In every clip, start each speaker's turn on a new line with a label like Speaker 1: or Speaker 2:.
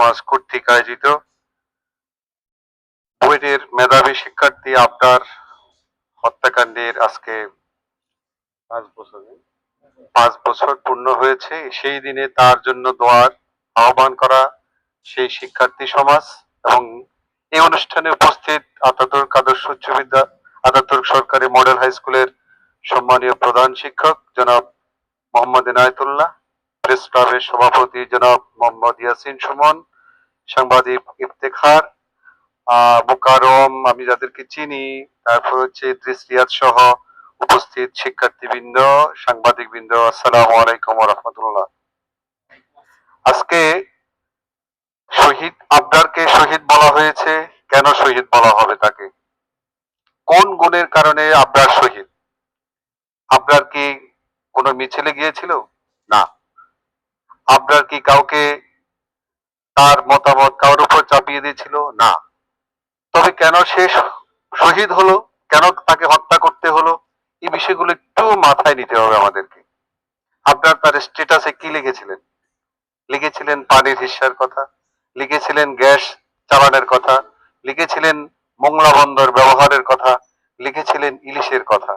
Speaker 1: সমাজ কর্তৃক আয়োজিত। বুয়েটের মেধাবী শিক্ষার্থী আবদার হত্যাকাণ্ডের আজকে পাঁচ বছর পাঁচ বছর পূর্ণ হয়েছে। সেই দিনে তার জন্য দোয়ার আহ্বান করা সেই শিক্ষার্থী সমাজ এবং এই অনুষ্ঠানে উপস্থিত আতাতুর্ক আদর্শ উচ্চ বিদ্যা আতাতুর্ক সরকারি মডেল হাই স্কুলের সম্মানীয় প্রধান শিক্ষক জনাব মোহাম্মদ ইনায়তুল্লাহ প্রেস ক্লাবের সভাপতি জনাব মোহাম্মদ ইয়াসিন সুমন সাংবাদিক ইফতেখার আহ মোকারম আমি যাদেরকে চিনি, তারপর হচ্ছে রিয়াদ সহ উপস্থিত শিক্ষার্থীবৃন্দ, সাংবাদিকবৃন্দ, আসসালামু আলাইকুম রহমতুল্লাহ। আজকে শহীদ আবদারকে শহীদ বলা হয়েছে, কেন শহীদ বলা হবে তাকে? কোন গুণের কারণে আবদার শহীদ? আবদার কি কোনো মিছিলে গিয়েছিল? না। আবদার কি কাউকে তার মতামত কারোর উপর চাপিয়ে দিয়েছিল? না। তবে কেন সে শহীদ হলো? কেন তাকে হত্যা করতে হলো? এই বিষয়গুলো একটু মাথায় নিতে হবে আমাদেরকে। আপনার তার স্ট্যাটাসে কি লিখেছিলেন? লিখেছিলেন পানির হিস্যার কথা, লিখেছিলেন গ্যাস চালানের কথা, লিখেছিলেন মোংলা বন্দর ব্যবহারের কথা, লিখেছিলেন ইলিশের কথা।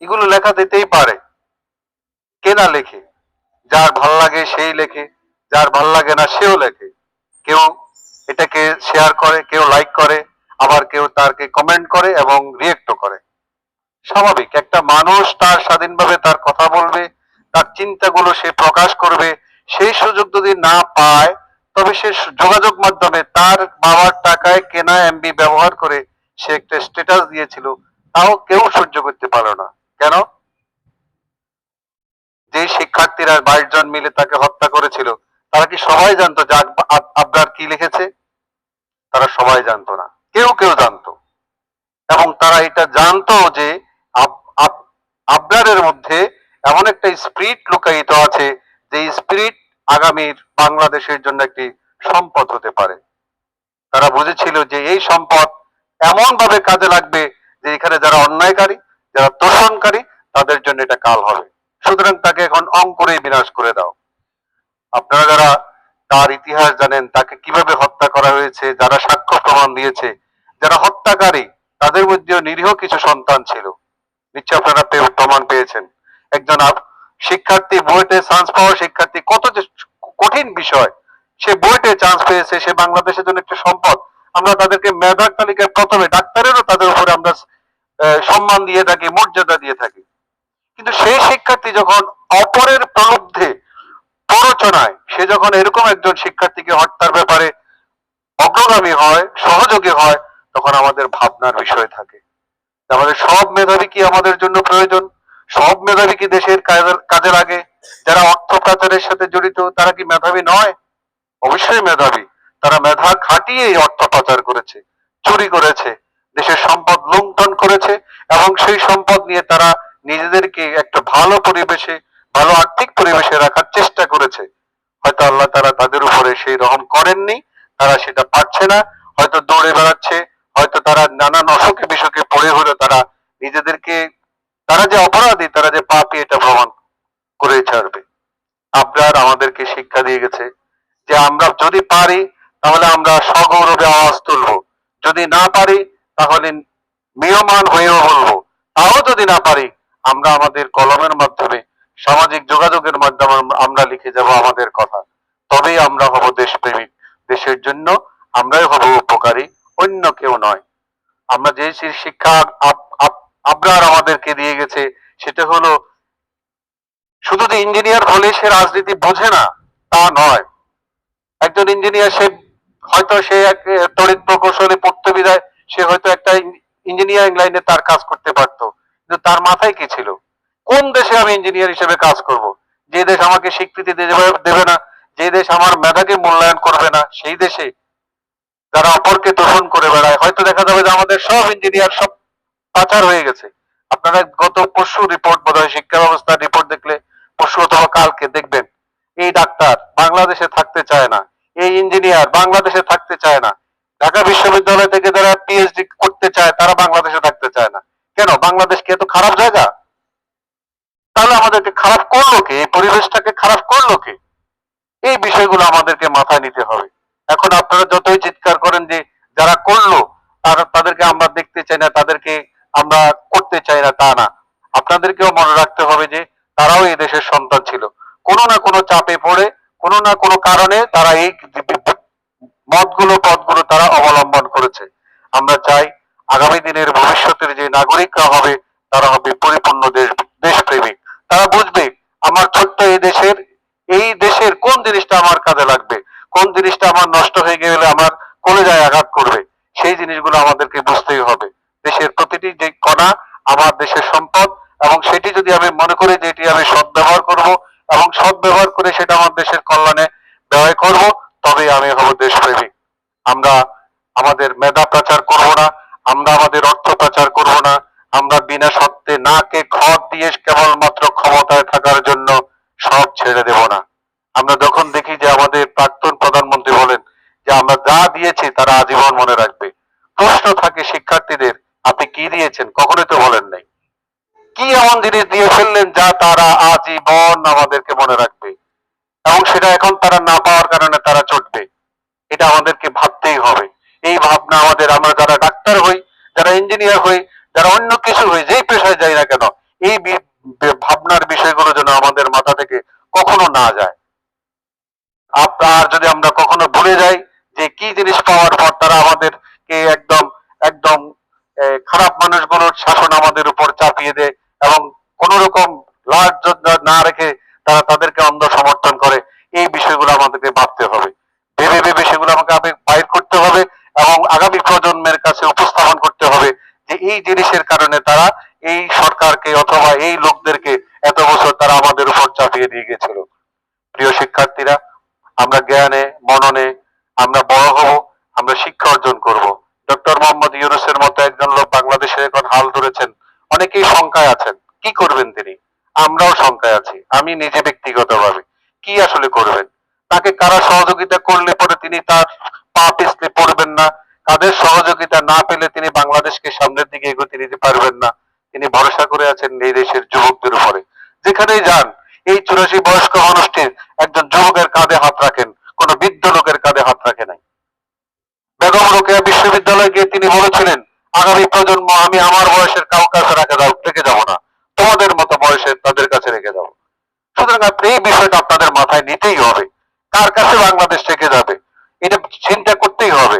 Speaker 1: এগুলো লেখা দিতেই পারে। কে না লেখে? যার ভালো লাগে সেই লেখে, যার ভালো লাগে না সেও লেখে। কেউ এটাকে শেয়ার করে, কেউ লাইক করে, আবার কেউ তারকে কমেন্ট করে এবং রিয়েক্টও করে। স্বাভাবিক, একটা মানুষ তার স্বাধীনভাবে তার কথা বলবে, তার চিন্তাগুলো সে প্রকাশ করবে, সেই সুযোগ যদি না পায়, তবে সে যোগাযোগ মাধ্যমে তার বাবার টাকায় কেনা এমবি ব্যবহার করে সে একটা স্ট্যাটাস দিয়েছিল, তাও কেউ সহ্য করতে পারল না। কেন? যে শিক্ষার্থীরা বাইশ জন মিলে তাকে হত্যা করেছিল তারা কি সবাই জানতো যে আব- আব- আবরার কি লিখেছে? তারা সবাই জানতো না। কেউ কেউ জানতো। এবং তারা এটা জানতো যে আব- আব- আবরারের মধ্যে এমন একটা স্পিরিট লুকায়িত আছে যে স্পিরিট আগামীর বাংলাদেশের জন্য একটি সম্পদ হতে পারে। তারা বুঝেছিল যে এই সম্পদ এমন ভাবে কাজে লাগবে যে এখানে যারা অন্যায়কারী, যারা তোষণকারী, তাদের জন্য এটা কাল হবে। সুতরাং তাকে এখন অঙ্কুরে বিনাশ করে দাও। আপনারা যারা তার ইতিহাস জানেন, তাকে কীভাবে হত্যা করা হয়েছে, যারা সাক্ষ্য প্রমাণ দিয়েছে, যারা হত্যাকারী, তাদের মধ্যেও নিরীহ কিছু সন্তান ছিল। নিশ্চয় আপনারা প্রমাণ পেয়েছেন। একজন শিক্ষার্থী, বুয়েটে চান্স পাওয়া শিক্ষার্থী, কত যে কঠিন বিষয়। সে বুয়েটে চান্স পেয়েছে, সে বাংলাদেশের জন্য একটা সম্পদ। আমরা তাদেরকে মেধার তালিকায় প্রথমে ডাক্তারেরও তাদের উপরে আমরা সম্মান দিয়ে থাকি, মর্যাদা দিয়ে থাকি। কিন্তু সেই শিক্ষার্থী যখন অপরের প্রলুব্ধে প্ররোচনায় সে যখন এরকম একজন শিক্ষার্থীকে হত্যার ব্যাপারে অগ্রগামী হয়, সহযোগী হয়, তখন আমাদের ভাবনার বিষয় থাকে। আমাদের সব মেধাবী কি আমাদের জন্য প্রয়োজন? সব মেধাবী কি দেশের কাজে- লাগে? যারা অর্থ পাচারের সাথে জড়িত, তারা কি মেধাবী নয়? অবশ্যই মেধাবী। তারা মেধা খাটিয়ে অর্থ পাচার করেছে, চুরি করেছে, দেশের সম্পদ লুণ্ঠন করেছে, এবং সেই সম্পদ নিয়ে তারা নিজেদেরকে একটা ভালো পরিবেশে ভালো আর্থিক পরিবেশে রাখার চেষ্টা করেছে। হয়তো আল্লাহ তারা তাদের উপরে সেই রহম করেননি, তারা সেটা পারছে না, হয়তো দৌড়ে বেড়াচ্ছে, হয়তো তারা নানান অসুখে বিসুখে পড়ে হলেও তারা নিজেদেরকে, তারা যে অপরাধী, তারা যে পাপি, এটা প্রমাণ করে ছাড়বে। আবরার আমাদেরকে শিক্ষা দিয়ে গেছে যে আমরা যদি পারি, তাহলে আমরা সগৌরবে আওয়াজ তুলবো। যদি না পারি, তাহলে নিয়মান হয়েও বলব। তাও যদি না পারি, আমরা আমাদের কলমের মাধ্যমে সামাজিক যোগাযোগের মাধ্যমে আমরা লিখে যাব আমাদের কথা। তবেই আমরা হব দেশপ্রেমিক। দেশের জন্য আমরাই হব উপকারী, অন্য কেউ নয়। আমরা যে শিক্ষা আব- আব- আবরার আমাদেরকে দিয়ে গেছে, সেটা হলো শুধু যে ইঞ্জিনিয়ার হলে সে রাজনীতি বোঝে না, তা নয়। একজন ইঞ্জিনিয়ার সে হয়তো সে এক তড়িৎ প্রকৌশলী পড়তে বিদায়, সে হয়তো একটা ইঞ্জিনিয়ারিং লাইনে তার কাজ করতে পারতো। কিন্তু তার মাথায় কি ছিল? কোন দেশে আমি ইঞ্জিনিয়ার হিসেবে কাজ করব? যে দেশ আমাকে স্বীকৃতি দেবে না, যে দেশ আমার মেধাকে মূল্যায়ন করবে না, সেই দেশে যারা অপরকে তোষণ করে বেড়ায়। হয়তো দেখা যাবে যে আমাদের সব ইঞ্জিনিয়ার সব পাচার হয়ে গেছে। আপনারা গত পরশু রিপোর্ট বোধ হয় শিক্ষা ব্যবস্থার রিপোর্ট দেখলে পরশু অথবা কালকে দেখবেন। এই ডাক্তার বাংলাদেশে থাকতে চায় না। এই ইঞ্জিনিয়ার বাংলাদেশে থাকতে চায় না। ঢাকা বিশ্ববিদ্যালয় থেকে যারা পিএইচডি করতে চায়, তারা বাংলাদেশে থাকতে চায় না। কেন? বাংলাদেশ কি এত খারাপ খারাপ করল কে? এই বিষয়গুলো আমাদেরকে মাথায় নিতে হবে। এখন আপনারা যতই চিৎকার করেন যে যারা করল, তারা তাদেরকে আমরা দেখতে চাই না, তাদেরকে আমরা করতে চাই না, তা না। আপনাদেরকেও মনে রাখতে হবে যে তারাও এই দেশের সন্তান ছিল। কোনো না কোনো চাপে পড়ে, কোনো না কোনো কারণে তারা এই মতগুলো, পথগুলো তারা অবলম্বন করেছে। আমরা চাই আগামী দিনের ভবিষ্যতের যে নাগরিকরা হবে, তারা হবে পরিপূর্ণ দেশ, দেশপ্রেমিক। তারা বুঝবে আমার ছোট্ট এই দেশের এই দেশের কোন জিনিসটা আমার কাজে লাগবে? কোন জিনিসটা আমার নষ্ট হয়ে গেলে আমার কলেজায় আঘাত করবে? সেই জিনিসগুলো আমাদেরকে বুঝতেই হবে। দেশের প্রতিটি যে কণা আমার দেশের সম্পদ, এবং সেটি যদি আমি মনে করি যে এটি আমি সদ্ব্যবহার করব, এবং সদ্ব্যবহার করে সেটা আমার দেশের কল্যাণে ব্যয় করব তবে আমি হব দেশপ্রেমিক আমরা আমাদের মেধা প্রচার করব না, আমরা আমাদের অর্থ প্রচার করব না আমরা বিনা সত্ত্বে নাকে খড় দিয়ে কেবলমাত্র ক্ষমতায় থাকার জন্য সব ছেড়ে দেব না। আমরা যখন দেখি যে আমাদের প্রাক্তন প্রধানমন্ত্রী বলেন যে আমরা যা দিয়েছি তারা আজীবন মনে রাখবে। প্রশ্ন থাকে শিক্ষার্থীদের, আপনি কি দিয়েছেন? কখনোই তো বলেন নাই। কি এমন জিনিস দিয়ে ফেললেন যা তারা আজীবন আমাদেরকে মনে রাখবে? এবং সেটা এখন তারা না পাওয়ার কারণে তারা চটবে। এটা আমাদেরকে ভাবতেই হবে। এই ভাবনা আমাদের, আমরা যারা ডাক্তার হই, যারা ইঞ্জিনিয়ার হই যারা অন্য কিছু হই যেই পেশায় যাই না কেন, এই ভাবনার বিষয়গুলো যেন আমাদের মাথা থেকে কখনো না যায়। আপনার যদি আমরা কখনো ভুলে যাই যে কি জিনিস পাওয়ার পর তারা আমাদেরকে একদম একদম খারাপ মানুষগুলোর শাসন আমাদের উপর চাপিয়ে দেয় এবং কোন রকম লাজ না রেখে তারা তাদেরকে অন্ধ সমর্থন করে, এই বিষয়গুলো আমাদেরকে ভাবতে হবে। ভেবে ভেবে সেগুলো আমাকে বাইর করতে হবে এবং আগামী প্রজন্মের কাছে উপস্থাপন করতে হবে যে এই জিনিসের কারণে তারা এই সরকারকে অথবা এই লোকদেরকে এত বছর তারা আমাদের উপর চাপিয়ে দিয়ে গেছিল। প্রিয় শিক্ষার্থীরা, আমরা জ্ঞানে, মননে আমরা বড় হব, আমরা শিক্ষা অর্জন করব। ডক্টর মোহাম্মদ ইউনুসের মতো একজন লোক বাংলাদেশে এখন হাল ধরেছেন। অনেকেই শঙ্কায় আছেন, কি করবেন তিনি? আমরাও শঙ্কায় আছি, আমি নিজে ব্যক্তিগতভাবে। কি আসলে করবেন? তাকে কারা সহযোগিতা করলে পরে তিনি তার পা পিছলে পড়বেন না? কাদের সহযোগিতা না পেলে তিনি বাংলাদেশকে সামনের দিকে এগোতে নিতে পারবেন না। তিনি ভরসা করে আছেন এই দেশের যুবকদের উপরে। যেখানেই যান, এই চুরাশি বয়স্ক মানুষটি একজন যুবকের কাঁধে হাত রাখেন, কোন বৃদ্ধ লোকের কাঁধে হাত রাখে নাই। বেগম রোকেয়া বিশ্ববিদ্যালয়ে গিয়ে তিনি বলেছিলেন, আগামী প্রজন্ম আমি আমার বয়সের কাউ কাছে রাখে দাও রেখে যাব না। তোমাদের মতো বয়সের তাদের কাছে রেখে যাব সুতরাং আপনি এই বিষয়টা আপনাদের মাথায় নিতেই হবে। কার কাছে বাংলাদেশ থেকে যাবে? এটা চিন্তা করতেই হবে।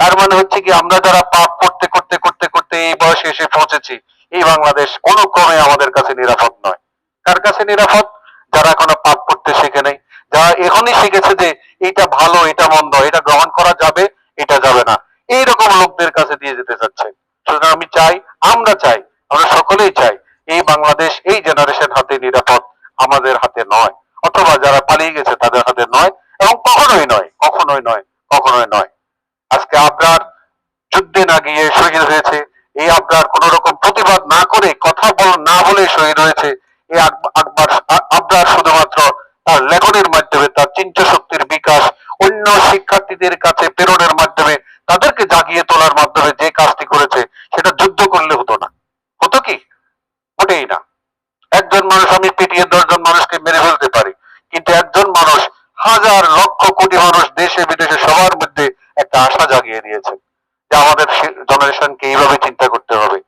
Speaker 1: তার মানে হচ্ছে কি, আমরা যারা পাপ করতে করতে করতে করতে এই বয়সে এসে পৌঁছেছি, এই বাংলাদেশ কোনো ক্রমে আমাদের কাছে নিরাপদ নয়। কার কাছে নিরাপদ? যারা এখনও পাপ করতে শিখে নেই, যারা এখনই শিখেছে যে এটা ভালো, এটা মন্দ, এটা গ্রহণ করা যাবে, এটা যাবে না। এইরকম লোকদের কাছে দিয়ে যেতে চাচ্ছে। সুতরাং আমি চাই, আমরা চাই, আমরা সকলেই চাই, এই বাংলাদেশ, এই জেনারেশন হাতে নিরাপদ, আমাদের হাতে নয়। অথবা যারা পালিয়ে গেছে, তাদের হাতে নয়, এবং কখনোই নয় কখনোই নয় কখনোই নয়। আজকে আবরার যুদ্ধে না গিয়ে শহীদ হয়েছে। এই আবরার কোন রকম প্রতিবাদ না করে, কথা বল না বলে শহীদ হয়েছে, এই আকবর আবরার শুধুমাত্র তার লেখনের মাধ্যমে, তার চিন্তা শক্তির বিকাশ, অন্য শিক্ষার্থীদের কাছে প্রেরণের মাধ্যমে, তাদেরকে জাগিয়ে তোলার মাধ্যমে যে কাজটি করেছে, সেটা যুদ্ধ করলে হতো না। হতো কি? মোটেই না। একজন মানুষ, আমি পিটিয়ে দশজন মানুষকে মেরে ফেলতে পারি, কিন্তু একজন মানুষ হাজার লক্ষ কোটি মানুষ দেশে বিদেশে সবার মধ্যে একটা আশা জাগিয়ে দিয়েছে যে আমাদের জেনারেশনকে এইভাবে চিন্তা করতে হবে,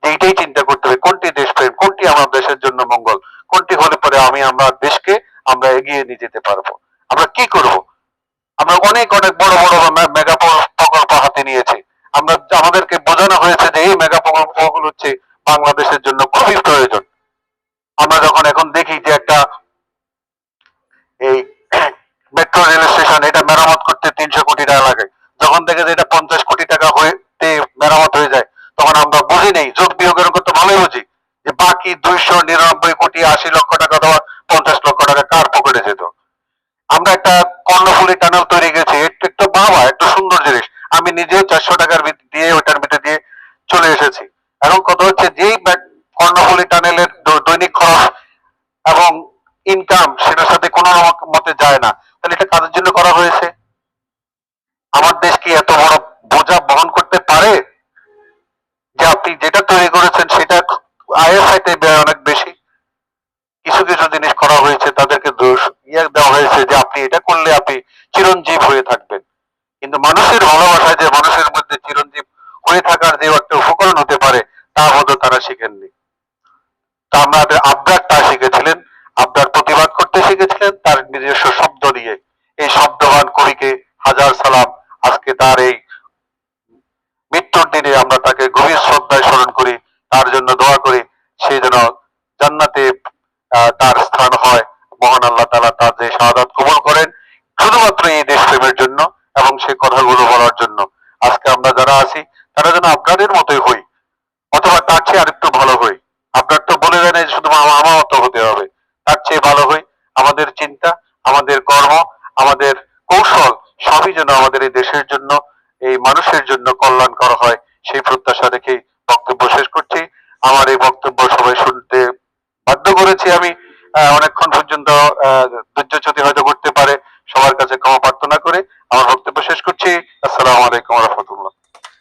Speaker 1: যে এইটাই চিন্তা করতে হবে, কোনটি দেশপ্রেম, কোনটি আমার দেশের জন্য মঙ্গল, কোনটি হলে পরে আমি আমার দেশকে আমরা এগিয়ে নিয়ে যেতে পারব। আমরা কি করব? আমরা অনেক অনেক বড় বড় মেগা প্রকল্প হাতে নিয়েছি। আমরা আমাদেরকে বোঝানো হয়েছে যে এই মেগা প্রকল্পগুলো হচ্ছে বাংলাদেশের জন্য খুবই প্রয়োজন। আমরা যখন এখন দেখি যে একটা এই মেট্রো রেল স্টেশন এটা মেরামত করতে তিনশো কোটি টাকা লাগে যখন দেখে যে এটা পঞ্চাশ কোটি টাকা হয়ে মেরামত হয়ে যায় তখন আমরা বুঝি নেই যোগ বিয়োগের কথা ভালোই বুঝি। যে বাকি দুইশো নিরানব্বই কোটি আশি লক্ষ টাকা দেওয়া পঞ্চাশ লক্ষ টাকা কার পকেটে যেত? আমরা একটা কর্ণফুলি টানেল তৈরি গেছি একটু একটু বাবা একটু সুন্দর জিনিস। আমি নিজেও চারশো টাকার দিয়ে ওটার ভিতরে দিয়ে চলে এসেছি। এখন কথা হচ্ছে যেই কর্ণফুলি টানেলের দৈনিক খরচ এবং ইনকাম সেটার সাথে কোনো মতে যায় না। তাহলে এটা কাদের জন্য করা হয়েছে? আমার দেশ কি এত বড় বোঝা বহন করতে পারে? আপনি যেটা তৈরি করেছেন সেটা আয়ের সাথে ব্যয় অনেক বেশি। কিছু কিছু জিনিস করা হয়েছে, তাদেরকে দোষ ইয়ে দেওয়া হয়েছে যে আপনি এটা করলে আপনি চিরঞ্জীব হয়ে থাকবেন। কিন্তু মানুষের ভালোবাসায় যে মানুষের মধ্যে চিরঞ্জীব হয়ে থাকার যে একটা উপকল্প তা হয়তো তারা শিখেননি। তা আমাদের তা শিখেছিলেন, আবরার প্রতিবাদ করতে শিখেছিলেন, তার নিজস্ব শব্দ দিয়ে। এই শব্দবান কবিকে হাজার সালাম, আজকে তার এই মৃত্যুর দিনে আমরা তাকে গভীর শ্রদ্ধায় স্মরণ করি, তার জন্য দোয়া করি, সে যেন জান্নাতে তার স্থান হয়। মহান আল্লাহ তালা তার যে শাহাদাত কবুল করেন, শুধুমাত্র এই দেশপ্রেমের জন্য এবং সেই কথাগুলো বলার জন্য। আজকে আমরা যারা আছি, তারা যেন আপনাদের মতোই হই, অথবা তার চেয়ে আরেকটু ভালো হই। আপনার তো বলে দেন শুধু আমার মতো হতে হবে। তার চেয়ে ভালো হই, আমাদের চিন্তা, আমাদের কর্ম, আমাদের কৌশল, সবই যেন আমাদের এই দেশের জন্য, এই মানুষের জন্য কল্যাণ করা হয়। সেই প্রত্যাশা রেখে বক্তব্য শেষ করছি। আমার এই বক্তব্য সবাই শুনতে বাধ্য করেছি আমি। অনেকক্ষণ পর্যন্ত ধৈর্যচ্যুতি হয়তো করতে পারে। সবার কাছে ক্ষমা প্রার্থনা করে আমার বক্তব্য শেষ করছি। আসসালামু আলাইকুম রহমতুল্লাহ।